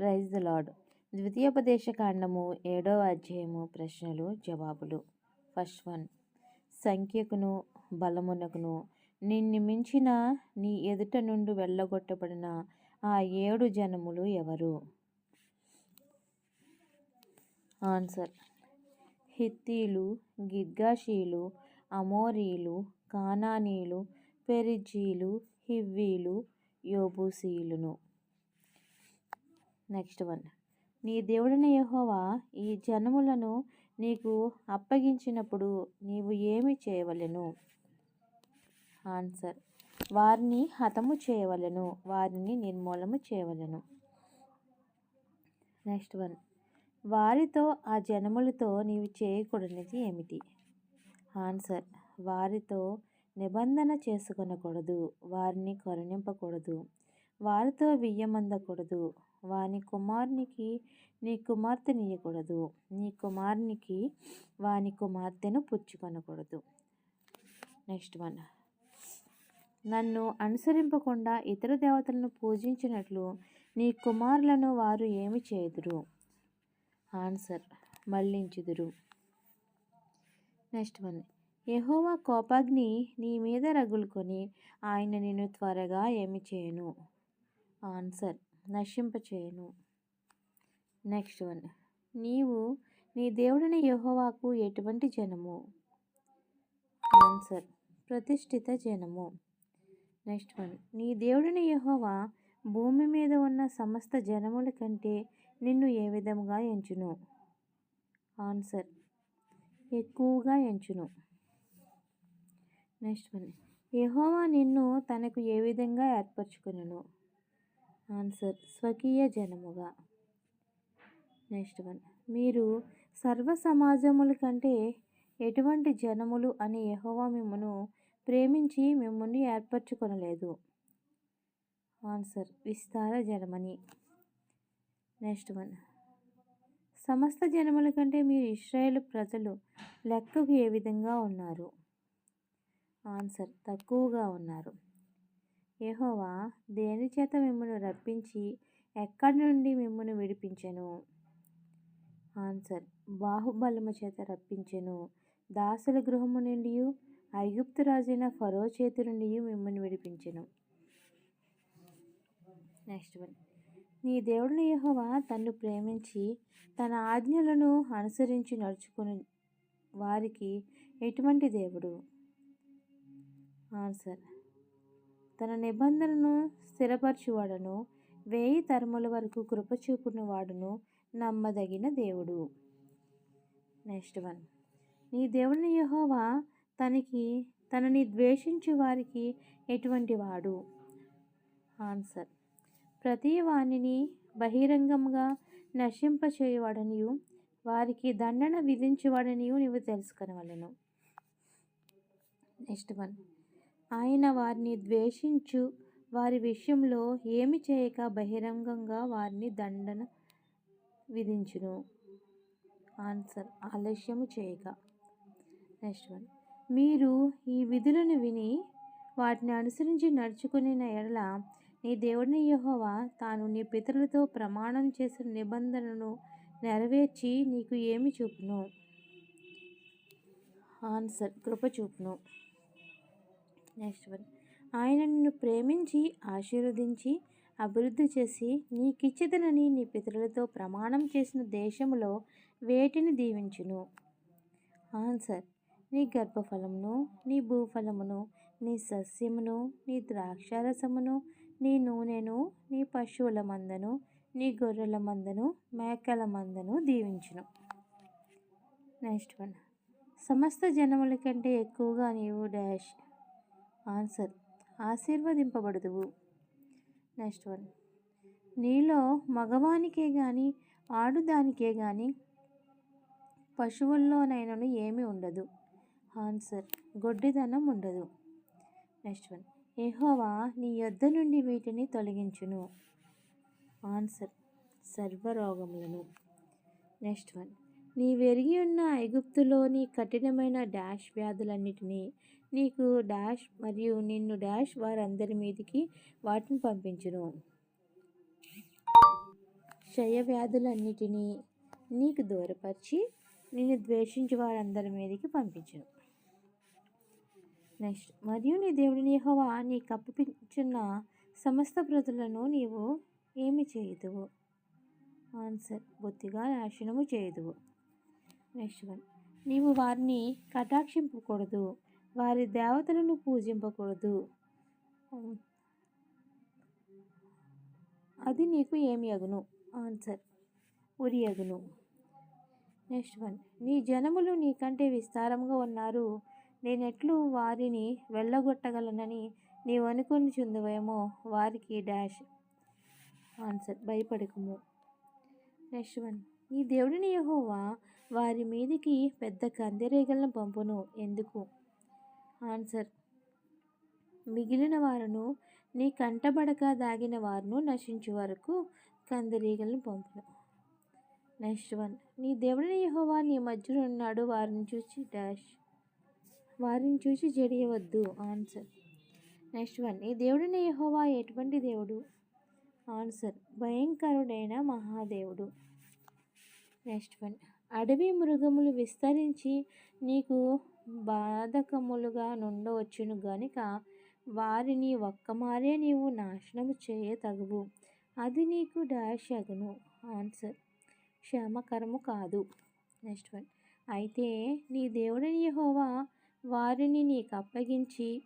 Praise the lord ద్వితీయోపదేశ కాండము ఏడవ అధ్యాయము ప్రశ్నలు జవాబులు. ఫస్ట్ వన్ సంఖ్యకును బలమునకును నిన్ను మించిన నీ ఎదుట నుండి వెళ్ళగొట్టబడిన ఆ ఏడు జనములు ఎవరు? ఆన్సర్ హిత్తీలు గిద్గాషీలు అమోరీలు కానానీలు పెరిజీలు హివ్వీలు యోబూసీలును నెక్స్ట్ వన్. నీ దేవుడైన యహోవా ఈ జనములను నీకు అప్పగించినప్పుడు నీవు ఏమి చేయవలెను? ఆన్సర్. వారిని హతము చేయవలెను వారిని నిర్మూలము చేయవలెను. Next one. వారితో ఆ జనములతో నీవు చేయకూడనిది ఏమిటి? ఆన్సర్. వారితో నిబంధన చేసుకొనకూడదు వారిని కరుణింపకూడదు వారితో వియ్యమందకూడదు వాని కుమారునికి నీ కుమార్తెనియకూడదు నీ కుమారునికి వాని కుమార్తెను పుచ్చుకొనకూడదు. Next one. నన్ను అనుసరింపకుండా ఇతర దేవతలను పూజించినట్లు నీ కుమారులను వారు ఏమి చేయదురు ఆన్సర్. మళ్ళించుదురు. Next one. యహోవా కోపాగ్ని నీ మీద రగులుకొని ఆయన నిన్ను త్వరగా ఏమి చేయను? ఆన్సర్. నశింపచేయను. Next one. నీవు నీ దేవుడిని యహోవాకు ఎటువంటి జనము? ఆన్సర్. ప్రతిష్ఠిత జనము. Next one. నీ దేవుడిని యహోవా భూమి మీద ఉన్న సమస్త జనముల కంటే నిన్ను ఏ విధముగా ఎంచును? ఆన్సర్. ఎక్కువగా ఎంచును. Next one. యహోవా నిన్ను తనకు ఏ విధంగా ఏర్పరచుకును ఆన్సర్ స్వకీయ జనముగా. Next one. మీరు సర్వ సమాజముల కంటే ఎటువంటి జనములు అని యహోవా మిమ్మను ప్రేమించి మిమ్మల్ని ఏర్పరచుకొనలేదు. ఆన్సర్ విస్తార జనమని. Next one. సమస్త జనముల కంటే మీరు ఇస్రాయేల్ ప్రజలు లెక్కకు ఏ విధంగా ఉన్నారు? ఆన్సర్ తక్కువగా ఉన్నారు. యహోవా దేని చేత మిమ్మల్ని రప్పించి ఎక్కడి నుండి మిమ్మల్ని విడిపించెను? ఆన్సర్ బాహుబలము చేత రప్పించెను. దాసుల గృహము నుండి ఐగుప్తు రాజైన ఫరో చేతి నుండి మిమ్మల్ని విడిపించెను. Next one. నీ దేవుడిని యహోవా తన్ను ప్రేమించి తన ఆజ్ఞలను అనుసరించి నడుచుకుని వారికి ఎటువంటి దేవుడు? ఆన్సర్ తన నిబంధనను స్థిరపరచువాడను వేయి తరముల వరకు కృపచూపుని వాడును నమ్మదగిన దేవుడు. Next one. నీ దేవుని యహోవా తనకి తనని ద్వేషించు వారికి ఎటువంటి వాడు? ఆన్సర్. ప్రతి వాణిని బహిరంగంగా నశింపచేయవాడనియు వారికి దండన విధించువాడనియు నీవు తెలుసుకొనవలను. Next one. ఆయన వారిని ద్వేషించు. వారి విషయంలో ఏమి చేయక బహిరంగంగా వారిని దండన విధించును. ఆన్సర్ ఆలస్యము చేయక. Next one. మీరు ఈ విధులను విని వాటిని అనుసరించి నడుచుకుని ఎడల నీ దేవుడిని యహోవా తాను నీ పితరులతో ప్రమాణం చేసిన నిబంధనను నెరవేర్చి నీకు ఏమి చూపును? ఆన్సర్ కృప చూపును. నెక్స్ట్ వన్ ఆయన నిన్ను ప్రేమించి ఆశీర్వదించి అభివృద్ధి చేసి నీకిచ్చిదనని నీ పితరులతో ప్రమాణం చేసిన దేశములో వేటిని దీవించును? ఆన్సర్. నీ గర్భఫలమును నీ భూఫలమును నీ సస్యమును నీ ద్రాక్షారసమును నీ నూనెను నీ పశువుల మందను నీ గొర్రెల మందను మేకల మందను దీవించును. Next one. సమస్త జనముల కంటే ఎక్కువగా నీవు డాష్ ఆన్సర్. ఆశీర్వదింపబడదువు. Next one. నీలో మగవానికే కానీ ఆడుదానికే కానీ పశువుల్లోనైనను ఏమీ ఉండదు. ఆన్సర్. గొడ్డిదనం ఉండదు. Next one. ఏహోవా నీ యొద్ద నుండి వీటిని తొలగించును. ఆన్సర్. సర్వరోగములను. Next one. నీ వెరిగి ఉన్న ఐగుప్తులోని కఠినమైన డాష్ వ్యాధులన్నిటినీ నీకు డాష్ మరియు నిన్ను డాష్ వారందరి మీదికి వాటిని పంపించును. క్షయవ్యాధులన్నిటినీ నీకు దూరపరిచి నిన్ను ద్వేషించి వారందరి మీదకి పంపించును. నెక్స్ట్ మరియు నీ దేవుడిని యెహోవా నీ కప్పించున్న సమస్త ప్రజలను నీవు ఏమి చేయదువు? ఆన్సర్ బొత్తిగా నాశనము చేయదువు. నెక్స్ట్ వన్ నీవు వారిని కటాక్షింపకూడదు. వారి దేవతలను పూజింపకూడదు. అది నీకు ఏమి అగును? ఆన్సర్. ఉరి అగును. Next one. నీ జనములు నీకంటే విస్తారంగా ఉన్నారు. నేనెట్లు వారిని వెళ్ళగొట్టగలనని నీవు అనుకుని చుందువేమో వారికి డాష్. ఆన్సర్. భయపడకము. Next one. నీ దేవుడిని యహోవా వారి మీదికి పెద్ద కందిరేగలను పంపును. ఎందుకు? ఆన్సర్. మిగిలిన వారును నీ కంటబడక దాగిన వారును నశించే వరకు కందిరీగలను పంపును. Next one. నీ దేవుడిని యహోవా నీ మధ్యలో ఉన్నాడు వారిని చూసి డాష్. వారిని చూసి జడియవద్దు ఆన్సర్. Next one. నీ దేవుడిని యహోవా ఎటువంటి దేవుడు? ఆన్సర్. భయంకరుడైన మహాదేవుడు. Next one. అడవి మృగములు విస్తరించి నీకు బాధకములుగా నుండవచ్చును గనుక వారిని ఒక్కమారే నీవు నాశనము చేయతగవు. అది నీకు డాష్ అగును. ఆన్సర్. క్షేమకరము కాదు. Next one. అయితే నీ దేవుడని హోవా వారిని నీకు అప్పగించి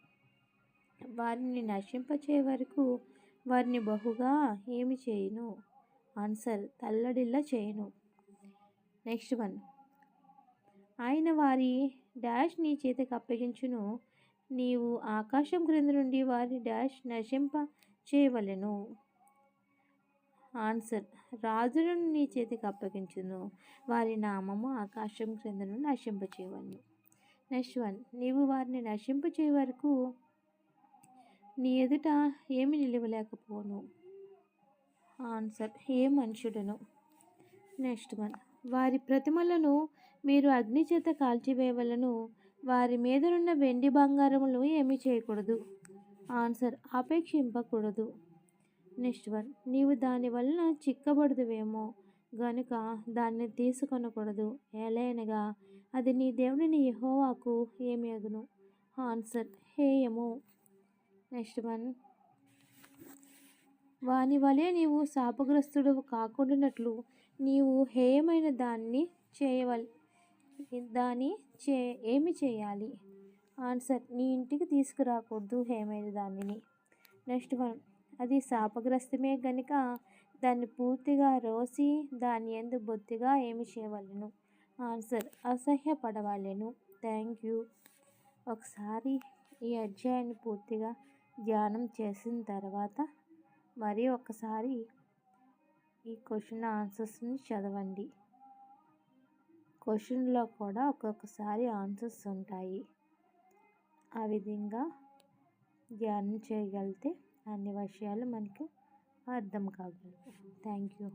వారిని నశింపచే వరకు వారిని బహుగా ఏమి చేయను? ఆన్సర్. తల్లడిల్లా చేయను. Next one. ఆయన వారి డాష్ నీ చేతికి అప్పగించును. నీవు ఆకాశం క్రింద నుండి వారి డాష్ నశింప చేయవలెను. ఆన్సర్. రాజులను నీ చేతికి అప్పగించును. వారి నామము ఆకాశం క్రింద నుండి నశింప చేయవలను. Next one. నీవు వారిని నశింప చేయ వరకు నీ ఎదుట ఏమి నిలవలేకపోను. ఆన్సర్. ఏ మనుషుడును? Next one. వారి ప్రతిమలను మీరు అగ్ని చేత కాల్చివేయవలను. వారి మీదనున్న వెండి బంగారములు ఏమీ చేయకూడదు. ఆన్సర్ ఆపేక్షింపకూడదు నెక్స్ట్ వన్ నీవు దాని వలన చిక్కబడదువేమో గనుక దాన్ని తీసుకొనకూడదు. ఏలైనగా అది నీ దేవుడిని యహోవాకు ఏమి అగును? ఆన్సర్ హేయము. నెక్స్ట్ వన్ వాని వలె నీవు శాపగ్రస్తుడు కాకుండానట్లు నీవు హేయమైన దాన్ని చేయవల్ దాన్ని చే ఏమి చేయాలి? ఆన్సర్ నీ ఇంటికి తీసుకురాకూడదు హేయమైన దానిని. నెక్స్ట్ వన్ అది శాపగ్రస్తమే గనుక దాన్ని పూర్తిగా రోసి దాని ఎందు బొత్తిగా ఏమి చేయవలను? ఆన్సర్ అసహ్యపడవలెను. Thank you. ఒకసారి ఈ అధ్యాయాన్ని పూర్తిగా ధ్యానం చేసిన తర్వాత మరి ఒకసారి ఈ క్వశ్చన్ ఆన్సర్స్ని చదవండి. క్వశ్చన్లో కూడా ఒక్కొక్కసారి ఆన్సర్స్ ఉంటాయి. ఆ విధంగా ధ్యానం చేయగలిగితే అన్ని విషయాలు మనకు అర్థం కాగలవు. Thank you.